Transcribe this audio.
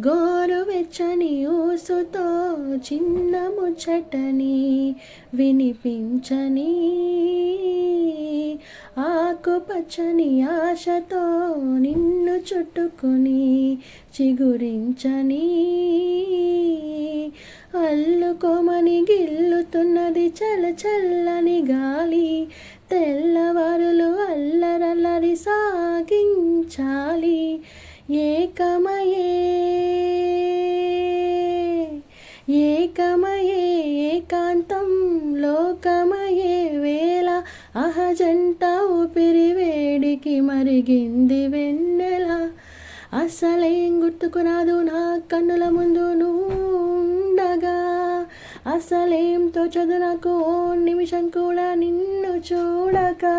గోరువెచ్చని ఊసుతో చిన్న ముచ్చటని వినిపించని ఆకుపచ్చని ఆశతో నిన్ను చుట్టుకుని చిగురించని అల్లుకోమని గిల్లుతున్నది చల చల్లని గాలి. తెల్లవారులు అల్లరల్లరి సాగించాలి. ఏకమయే ఏకమయే ఏకాంతం లోకమయే వేళ. అహజంట ఊపిరి వేడికి మరిగింది వెన్నెల. అసలేం గుర్తుకురాదు నా కన్నుల ముందు నువ్వు. అసలేం తోచదు నాకు ఓ నిమిషం కూడా నిన్ను చూడగా